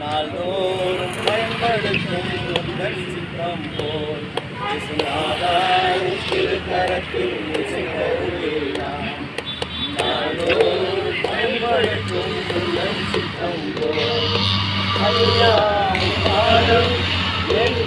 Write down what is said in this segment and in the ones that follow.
நாள்தோறும் பயன்படுத்தும் உங்கள் சித்தம் போல் திருக்கரத்தில் நாள்தோறும் பயன்படுத்தும் உங்கள் சித்தம் போல் ஐயா பாடம் என்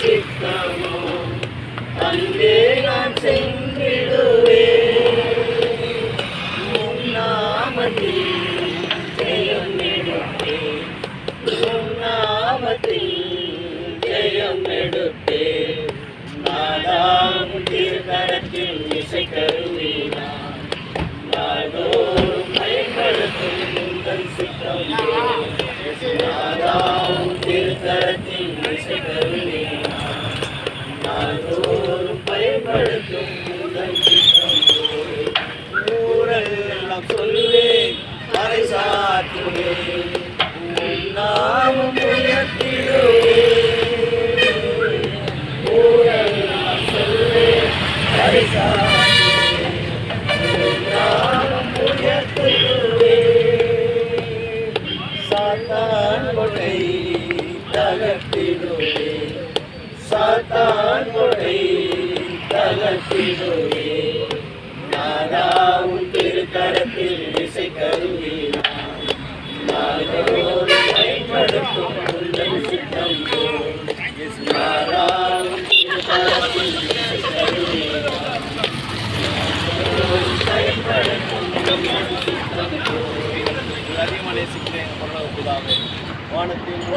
சித்தமோ அங்கே நான் சென்றிடுவேன். ஜெயம் எடுப்பேன் நாதாம் திருக்கரத்தில் இசை சாத்தான் கொடை தகர்த்திடுவேன் சாத்தான் கொடை தகர்த்திடுவே நாதாவும் திருக்கரத்தில் இசை கருவினான் நாளோடு பயன்படுத்தும் சித்தம் திருக்கரத்தில் இசை கருவினான் பயன்படுத்தும் சித்தம் பரலோக பிதாவே வானத்தின்